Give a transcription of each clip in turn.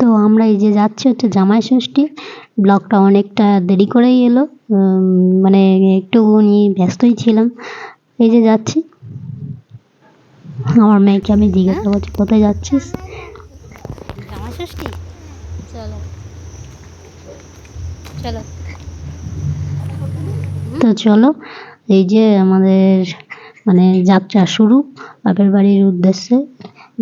তো আমরা এই যে যাচ্ছি হচ্ছে জামাই ষষ্ঠী। ব্লগটা অনেকটা দেরি করেই এলো। মানে একটুখানি ব্যস্তই ছিলাম। এই যে যাচ্ছি। আমার মেয়েকে আমি জিজ্ঞাসা করছি কোথায় যাচ্ছিস? জামা ষষ্ঠী? চলো। চলো। তো চলো এই যে আমাদের মানে যাত্রা শুরু, বাপের বাড়ির উদ্দেশ্যে।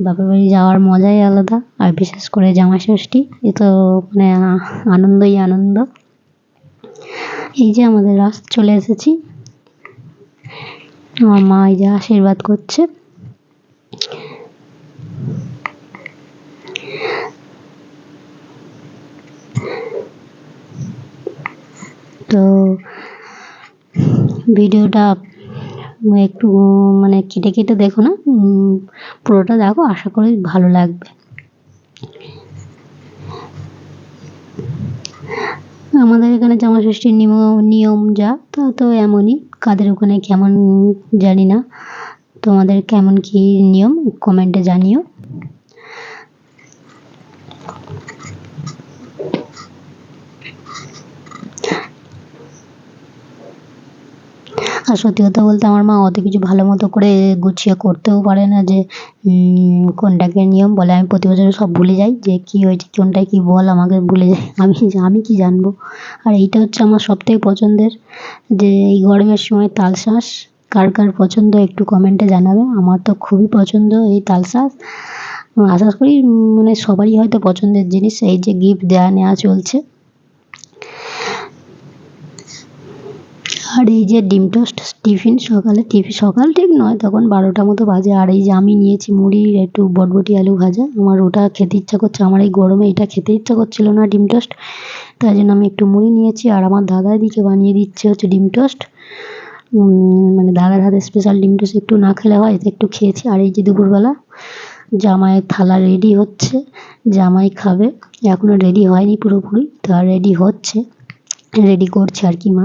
বাপের বাড়ি যাওয়ার মজাই আলাদা, আর বিশেষ করে জামাই ষষ্ঠী, এ তো মানে আনন্দই আনন্দ। এই যে আমাদের রাস্তা চলে এসেছি। আমার মা এই যে আশীর্বাদ করছে। তো ভিডিওটা একটু মানে কেটে কেটে দেখো না পুরোটা দেখো, আশা করি ভালো লাগবে। আমাদের এখানে জামা ষষ্ঠীর নিয়ম নিয়ম যা, তা তো এমনই, কাদের ওখানে কেমন, জানি না। তোমাদের কেমন কি নিয়ম কমেন্টে জানিও। আর সত্যি কথা বলতে আমার মা অত কিছু ভালো মতো করে গুছিয়ে করতেও পারে না যে কোনটাকে নিয়ম বলে। আমি প্রতি বছর সব ভুলে যাই যে কী হয়েছে, কোনটায় কী বল আমাকে ভুলে যাই আমি আমি কি জানব? আর এইটা হচ্ছে আমার সবথেকে পছন্দের যে, এই গরমের সময় তালশাঁস কার কার পছন্দ একটু কমেন্টে জানাবে। আমার তো খুবই পছন্দ এই তালশাঁস আশা করি মানে সবারই হয়তো পছন্দের জিনিস। এই যে গিফট দেওয়া নেওয়া চলছে। আর এই যে ডিম টোস্ট টিফিন সকালে, টিফিন সকাল ঠিক নয়, তখন বারোটা মতো বাজে। আর এই যে আমি নিয়েছি মুড়ি, একটু বটবটি, আলু ভাজা। আমার ওটা খেতে ইচ্ছা করছে, আমার এই গরমে এটা খেতে ইচ্ছা করছিল না ডিম টোস্ট। তাই জন্য আমি একটু মুড়ি নিয়েছি, আর আমার দাদা এদিকে বানিয়ে দিচ্ছে হচ্ছে ডিম টোস্ট। মানে দাদার হাতে স্পেশাল ডিম টোস্ট একটু না খেলে হয় তো একটু খেয়েছি। আর এই যে দুপুরবেলা জামাইয়ের থালা রেডি হচ্ছে, জামাই খাবে এখনও রেডি হয়নি পুরোপুরি, তা রেডি হচ্ছে। রেডি করছে আর কি মা।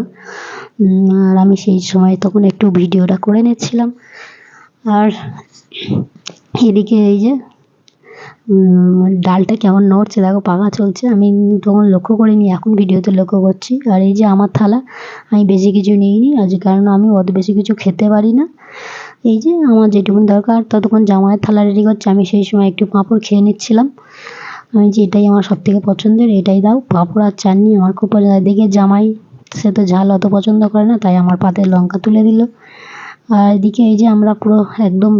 আর আমি সেই সময় তখন একটু ভিডিওটা করে নিচ্ছিলাম। আর এদিকে এই যে ডালটা কেমন নড়ছে দেখো, পাকা চলছে। আমি তখন লক্ষ্য করিনি, এখন ভিডিওতে লক্ষ্য করছি। আর এই যে আমার থালা, আমি বেশি কিছু নিইনি। আজ কারণ আমি অত বেশি কিছু খেতে পারি না। এই যে আমার যেটুকুন দরকার, ততক্ষণ জামাইয়ের থালা রেডি করছে। আমি সেই সময় একটু পাঁপড় খেয়ে নিচ্ছিলাম। আমি যে এটাই আমার সব থেকে পছন্দের, এটাই দাও। পাঁপড় আর চাটনি আমার খুব পছন্দ। দেখে জামাই, সে তো ঝাল অত পছন্দ করে না, তাই আমার পাতে লঙ্কা তুলে দিল। আর এদিকে এই যে আমরা পুরো একদম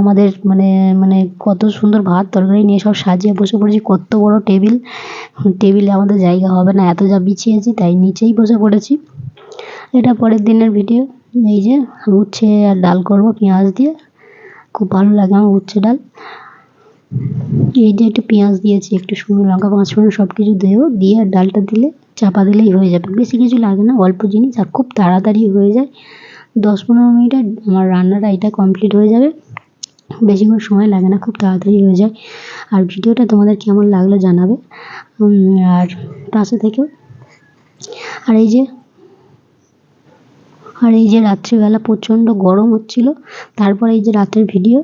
আমাদের মানে মানে কত সুন্দর ভাত তরকারি নিয়ে সব সাজিয়ে বসে পড়েছি। কত বড় টেবিল। টেবিলে আমাদের জায়গা হবে না, এত যা বিছিয়েছি তাই নিচেই বসে পড়েছি। এটা পরের দিনের ভিডিও। এই যে উচ্ছে আর ডাল করব, পেঁয়াজ দিয়ে। খুব ভালো লাগে আমার উচ্ছে ডাল। এই যে একটু পেঁয়াজ দিয়েছি, একটু শুকনো লঙ্কা পাঁচফোড়ন সব কিছু দেবো দিয়ে আর ডালটা দিলে চাপা দিলেই হয়ে যাবে। বেশি কিছু লাগে না, অল্প জিনিস আর খুব তাড়াতাড়ি হয়ে যায়। দশ পনেরো মিনিটে আমার রান্নাটা এটা কমপ্লিট হয়ে যাবে। বেশিক্ষণ সময় লাগে না, খুব তাড়াতাড়ি হয়ে যায়। আর ভিডিওটা তোমাদের কেমন লাগল জানাবে। আর পাশে থেকেও। আর এই যে আর এই যে রাত্রিবেলা প্রচণ্ড গরম হচ্ছিল, তারপরে এই যে রাতের ভিডিও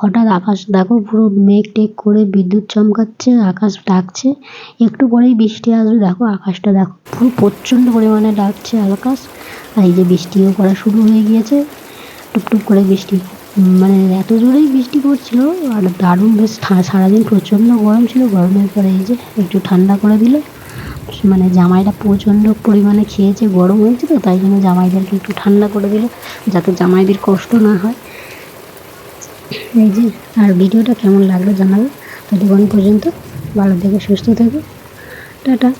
হঠাৎ আকাশ, দেখো পুরো মেঘ টেক করে বিদ্যুৎ চমকাচ্ছে, আকাশ ডাকছে, একটু পরেই বৃষ্টি আসবে, দেখো আকাশটা দেখো পুরো প্রচণ্ড পরিমাণে ডাকছে আকাশ, আর এই যে বৃষ্টিও করা শুরু হয়ে গিয়েছে টুপটুপ করে বৃষ্টি মানে এত জোরেই বৃষ্টি পড়ছিল, আর দারুণ বেশ সারাদিন প্রচণ্ড গরম ছিল, গরমের পরে এই যে একটু ঠান্ডা করে দিল মানে জামাইটা প্রচণ্ড পরিমাণে খেয়েছে, গরম হয়েছে তো, তাই জন্য জামাইদেরকে একটু ঠান্ডা করে দিল, যাতে জামাইদের কষ্ট না হয়। এই যে, আর ভিডিওটা কেমন লাগল জানাবে? ততক্ষণ পর্যন্ত ভালো থেকে, সুস্থ থাকে। টাটা।